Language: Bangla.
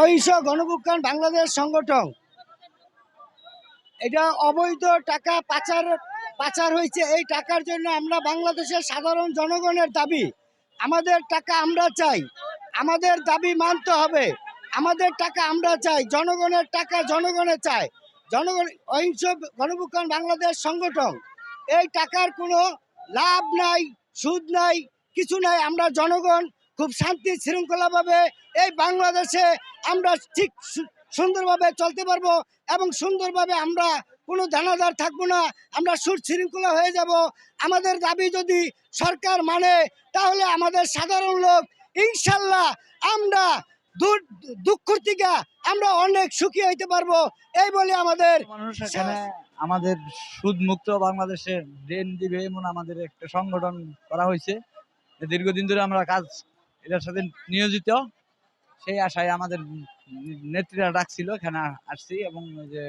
অহিংস গণভুত্থান বাংলাদেশ সংগঠন। এটা অবৈধ টাকা পাচার পাচার হয়েছে। এই টাকার জন্য আমরা বাংলাদেশের সাধারণ জনগণের দাবি, আমাদের টাকা আমরা চাই। আমাদের দাবি মানতে হবে। আমাদের টাকা আমরা চাই। জনগণের টাকা জনগণে চায়। জনগণ, অহিংস গণভুত্থান বাংলাদেশ সংগঠন। এই টাকার কোনো লাভ নাই, সুদ নাই, কিছু নাই। আমরা জনগণ খুব শান্তি শৃঙ্খলাভাবে এই বাংলাদেশে আমরা ঠিক সুন্দরভাবে চলতে পারব এবং সুন্দরভাবে আমরা কোনো দানাদার থাকব না আমরা সুশৃঙ্খলা হয়ে যাব। আমাদের দাবি যদি সরকার মানে তাহলে আমাদের সাধারণ লোক ইনশাল্লাহ আমরা দুঃখ থেকে আমরা অনেক সুখী হইতে পারব এই বলে আমাদের আমাদের সুদ মুক্ত বাংলাদেশে ঋণ দিবে এমন আমাদের একটা সংগঠন করা হয়েছে। দীর্ঘদিন ধরে আমরা কাজ এটার সাথে নিয়োজিত। সেই আশায় আমাদের নেত্রীরা ডাকছিল এখানে আসছি এবং যে